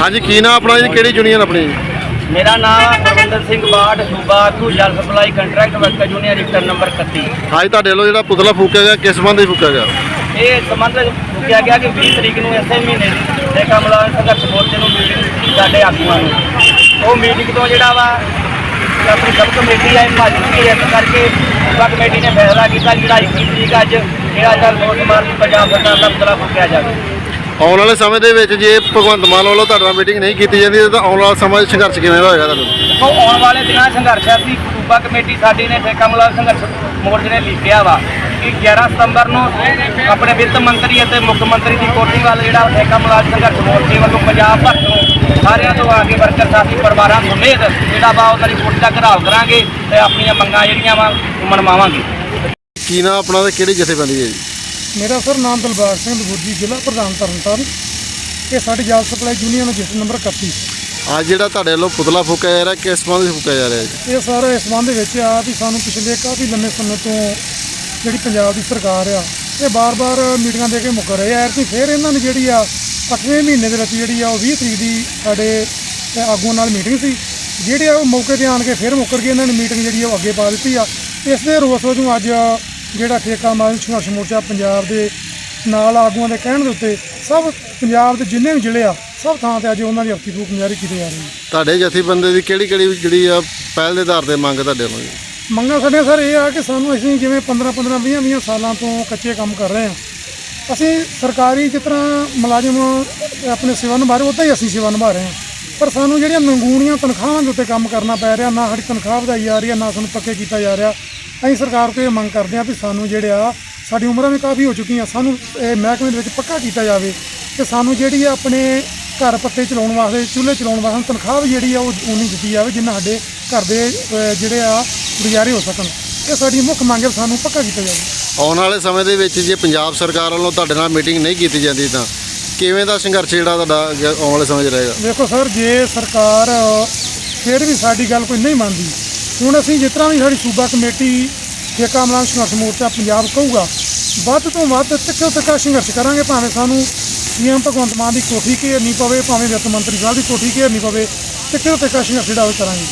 ਹਾਂਜੀ ਕੀ ਨਾਮ ਆਪਣਾ ਜੀ? ਕਿਹੜੀ ਯੂਨੀਅਨ ਆਪਣੀ? ਮੇਰਾ ਨਾਮ ਪਰਵਿੰਦਰ ਸਿੰਘ ਬਾੜ ਸੂਬਾ ਆਗੂ ਜਲ ਸਪਲਾਈ ਕੰਟਰੈਕਟ ਵਰਕਰ ਜੂਨੀਅਰ ਰਿਕਟਰ ਨੰਬਰ 31 ਅੱਜ ਤੁਹਾਡੇ ਵੱਲੋਂ ਜਿਹੜਾ ਪੁਤਲਾ ਫੂਕਿਆ ਗਿਆ ਕਿਸ ਸੰਬੰਧ ਵਿੱਚ ਫੂਕਿਆ ਗਿਆ? ਇਹ ਸੰਬੰਧ ਚੁੱਕਿਆ ਗਿਆ ਕਿ 20 ਤਰੀਕ ਨੂੰ ਇਸੇ ਮਹੀਨੇ ਦੀ ਕਮਲਾਨ ਸੰਘਰਸ਼ ਮੋਰਚੇ ਨੂੰ ਮੀਟਿੰਗ ਸਾਡੇ ਆਗੂਆਂ ਨੂੰ। ਉਹ ਮੀਟਿੰਗ ਤੋਂ ਜਿਹੜਾ ਵਾ ਆਪਣੀ ਸਬ ਕਮੇਟੀ ਆਈ ਭੱਜ ਗਈ ਇਸ ਕਰਕੇ ਸੂਬਾ ਕਮੇਟੀ ਨੇ ਫੈਸਲਾ ਕੀਤਾ ਜਿਹੜਾ 21 ਤਰੀਕ ਅੱਜ ਜਿਹੜਾ ਜਲ ਮੋਰਚ ਮਾਰਚ ਪੰਜਾਬ ਸਰਕਾਰ ਦਾ ਪੁਤਲਾ ਫੂਕਿਆ ਜਾਵੇ। ਆਉਣ ਵਾਲੇ ਸਮੇਂ ਦੇ ਵਿੱਚ ਜੇ ਭਗਵੰਤ ਮਾਨ ਵੱਲੋਂ ਤੁਹਾਡੇ ਨਾਲ ਮੀਟਿੰਗ ਨਹੀਂ ਕੀਤੀ ਜਾਂਦੀ ਤਾਂ ਆਉਣ ਵਾਲਾ ਸਮਾਂ ਸੰਘਰਸ਼ ਕਿਵੇਂ ਦਾ ਹੋਏਗਾ ਤੁਹਾਨੂੰ? ਦੇਖੋ ਆਉਣ ਵਾਲੇ ਦਿਨਾਂ ਸੰਘਰਸ਼ ਅਸੀਂ ਸੂਬਾ ਕਮੇਟੀ ਸਾਡੀ ਨੇ ਤੇ ਕਮਲਾ ਸੰਘਰਸ਼ ਮੋਰਚੇ ਨੇ ਲਿਖਿਆ ਵਾ ਕਿ 11 ਸਤੰਬਰ ਨੂੰ ਆਪਣੇ ਵਿੱਤ ਮੰਤਰੀ ਅਤੇ ਮੁੱਖ ਮੰਤਰੀ ਦੀ ਕੋਠੀ ਵੱਲ ਜਿਹੜਾ ਠੇਕਾ ਮੁਲਾਜ਼ਮ ਸੰਘਰਸ਼ ਮੋਰਚੇ ਵੱਲੋਂ ਪੰਜਾਬ ਭਰ ਤੋਂ ਸਾਰਿਆਂ ਤੋਂ ਆ ਕੇ ਵਰਕਰ ਸਾਥੀ ਪਰਿਵਾਰਾਂ ਸਮੇਤ ਜਿਹੜਾ ਵਾ ਉਹਨਾਂ ਦੀ ਕੋਠੀ ਦਾ ਘਰਾਵ ਕਰਾਂਗੇ ਤੇ ਆਪਣੀਆਂ ਮੰਗਾਂ ਜਿਹੜੀਆਂ ਵਾ ਮਨਵਾਵਾਂਗੇ ਕੀ ਨਾਮ ਆਪਣਾ ਤੇ ਕਿਹੜੀ ਜਥੇਬੰਦੀ ਹੈ ਜੀ? ਮੇਰਾ ਸਰ ਨਾਮ ਦਿਲਬਾਗ ਸਿੰਘ ਦਬੂਜੀ ਜ਼ਿਲ੍ਹਾ ਪ੍ਰਧਾਨ ਤਰਨਤਾਰਨ। ਇਹ ਸਾਡੀ ਜਲ ਸਪਲਾਈ ਯੂਨੀਅਨ ਰਜਿਸਟਰ ਨੰਬਰ 31 ਅੱਜ ਜਿਹੜਾ ਤੁਹਾਡੇ ਵੱਲੋਂ ਪੁਤਲਾ ਫੂਕਿਆ ਜਾ ਰਿਹਾ ਕਿਸ ਸੰਬੰਧ ਵਿੱਚ ਫੂਕਿਆ ਜਾ ਰਿਹਾ ਜੀ? ਇਹ ਸਰ ਇਸ ਸੰਬੰਧ ਵਿੱਚ ਆ ਵੀ ਸਾਨੂੰ ਪਿਛਲੇ ਕਾਫੀ ਲੰਮੇ ਸਮੇਂ ਤੋਂ ਜਿਹੜੀ ਪੰਜਾਬ ਦੀ ਸਰਕਾਰ ਆ ਇਹ ਬਾਰ-ਬਾਰ ਮੀਟਿੰਗਾਂ ਦੇ ਕੇ ਮੁੱਕਰ ਰਹੇ ਆ। ਐਰਤੀ ਫੇਰ ਇਹਨਾਂ ਨੇ ਜਿਹੜੀ ਆ 8ਵੇਂ ਮਹੀਨੇ ਦੇ ਵਿੱਚ ਜਿਹੜੀ ਆ ਉਹ 20 ਤਰੀਕ ਦੀ ਸਾਡੇ ਆਗੂਆਂ ਨਾਲ ਮੀਟਿੰਗ ਸੀ। ਜਿਹੜੇ ਆ ਉਹ ਮੌਕੇ ਤੇ ਆਣ ਕੇ ਫੇਰ ਮੁੱਕਰ ਗਏ ਇਹਨਾਂ ਨੇ ਮੀਟਿੰਗ ਜਿਹੜੀ ਆ ਉਹ ਅੱਗੇ ਪਾ ਦਿੱਤੀ ਆ। ਇਸ ਦੇ ਰੋਸ ਵਜੋਂ ਅੱਜ ਜਿਹੜਾ ਠੇਕਾ ਮਾਲ ਸੰਘਰਸ਼ ਮੋਰਚਾ ਪੰਜਾਬ ਦੇ ਨਾਲ ਆਗੂਆਂ ਦੇ ਕਹਿਣ ਦੇ ਉੱਤੇ ਸਭ ਪੰਜਾਬ ਦੇ ਜਿੰਨੇ ਵੀ ਜ਼ਿਲ੍ਹੇ ਆ ਸਭ ਥਾਂ ਤੇ ਅੱਜ ਉਹਨਾਂ ਦੀ ਹਫਤੀ ਫੂਕ ਮੁਜ਼ਾਹਰੇ ਕੀਤੀ ਜਾ ਰਹੀ ਹੈ ਤੁਹਾਡੇ ਜਥੇਬੰਦੀ ਦੀ ਕਿਹੜੀ ਕਿਹੜੀ ਜਿਹੜੀ ਆ ਪਹਿਲ ਦੇ ਆਧਾਰ ਤੇ ਮੰਗ ਤੁਹਾਡੇ ਵੱਲੋਂ ਜੀ? ਮੰਗਾਂ ਸਾਡੀਆਂ ਸਰ ਇਹ ਆ ਕਿ ਸਾਨੂੰ ਅਸੀਂ ਜਿਵੇਂ 15 15 20 20 ਸਾਲਾਂ ਤੋਂ ਕੱਚੇ ਕੰਮ ਕਰ ਰਹੇ ਹਾਂ। ਅਸੀਂ ਸਰਕਾਰੀ ਜਿਸ ਤਰ੍ਹਾਂ ਮੁਲਾਜ਼ਮ ਆਪਣੇ ਸੇਵਾ ਨਿਭਾ ਰਹੇ ਉੱਦਾਂ ਹੀ ਅਸੀਂ ਸੇਵਾ ਨਿਭਾ ਰਹੇ ਹਾਂ। ਪਰ ਸਾਨੂੰ ਜਿਹੜੀਆਂ ਮੰਗੂਣੀਆਂ ਤਨਖਾਹਾਂ ਦੇ ਉੱਤੇ ਕੰਮ ਕਰਨਾ ਪੈ ਰਿਹਾ ਨਾ ਸਾਡੀ ਤਨਖਾਹ ਵਧਾਈ ਜਾ ਰਹੀ ਹੈ ਨਾ ਸਾਨੂੰ ਪੱਕੇ ਕੀਤਾ ਜਾ ਰਿਹਾ। ਅਸੀਂ ਸਰਕਾਰ ਤੋਂ ਇਹ ਮੰਗ ਕਰਦੇ ਹਾਂ ਵੀ ਸਾਨੂੰ ਜਿਹੜੇ ਆ ਸਾਡੀ ਉਮਰਾਂ ਵੀ ਕਾਫੀ ਹੋ ਚੁੱਕੀਆਂ ਸਾਨੂੰ ਇਹ ਮਹਿਕਮੇ ਦੇ ਵਿੱਚ ਪੱਕਾ ਕੀਤਾ ਜਾਵੇ ਕਿ ਸਾਨੂੰ ਜਿਹੜੀ ਆ ਆਪਣੇ ਘਰ ਪੱਤੇ ਚਲਾਉਣ ਵਾਸਤੇ ਚੁੱਲ੍ਹੇ ਚਲਾਉਣ ਵਾਸਤੇ ਤਨਖਾਹ ਵੀ ਜਿਹੜੀ ਆ ਉਹ ਉਨੀ ਦਿੱਤੀ ਜਾਵੇ ਜਿੰਨਾ ਸਾਡੇ ਘਰ ਦੇ ਜਿਹੜੇ ਆ ਗੁਜ਼ਾਰੇ ਹੋ ਸਕਣ। ਇਹ ਸਾਡੀ ਮੁੱਖ ਮੰਗ ਹੈ ਸਾਨੂੰ ਪੱਕਾ ਕੀਤਾ ਜਾਵੇ। ਆਉਣ ਵਾਲੇ ਸਮੇਂ ਦੇ ਵਿੱਚ ਜੇ ਪੰਜਾਬ ਸਰਕਾਰ ਵੱਲੋਂ ਤੁਹਾਡੇ ਨਾਲ ਮੀਟਿੰਗ ਨਹੀਂ ਕੀਤੀ ਜਾਂਦੀ ਤਾਂ ਕਿਵੇਂ ਦਾ ਸੰਘਰਸ਼ ਜਿਹੜਾ ਤੁਹਾਡਾ ਅੱਗੇ ਆਉਣ ਵਾਲੇ ਸਮੇਂ 'ਚ ਰਹੇਗਾ? ਵੇਖੋ ਸਰ ਜੇ ਸਰਕਾਰ ਫਿਰ ਵੀ ਸਾਡੀ ਗੱਲ ਕੋਈ ਨਹੀਂ ਮੰਨਦੀ ਹੁਣ ਅਸੀਂ ਜਿਸ ਤਰ੍ਹਾਂ ਵੀ ਸਾਡੀ ਸੂਬਾ ਕਮੇਟੀ ਠੇਕਾ ਅਮਲਾਂ ਸੰਘਰਸ਼ ਮੋਰਚਾ ਪੰਜਾਬ ਕਹੂਗਾ, ਵੱਧ ਤੋਂ ਵੱਧ ਤਿੱਖੇ ਤਿੱਖਾ ਸੰਘਰਸ਼ ਕਰਾਂਗੇ, ਭਾਵੇਂ ਸਾਨੂੰ ਸੀਐਮ ਭਗਵੰਤ ਮਾਨ ਦੀ ਕੋਠੀ ਘੇਰਨੀ ਪਵੇ, ਭਾਵੇਂ ਵਿੱਤ ਮੰਤਰੀ ਸਾਹਿਬ ਦੀ ਕੋਠੀ ਘੇਰਨੀ ਪਵੇ, ਤਿੱਖੇ ਤਿੱਖਾ ਸੰਘਰਸ਼ ਜਿਹੜਾ ਉਹ ਕਰਾਂਗੇ।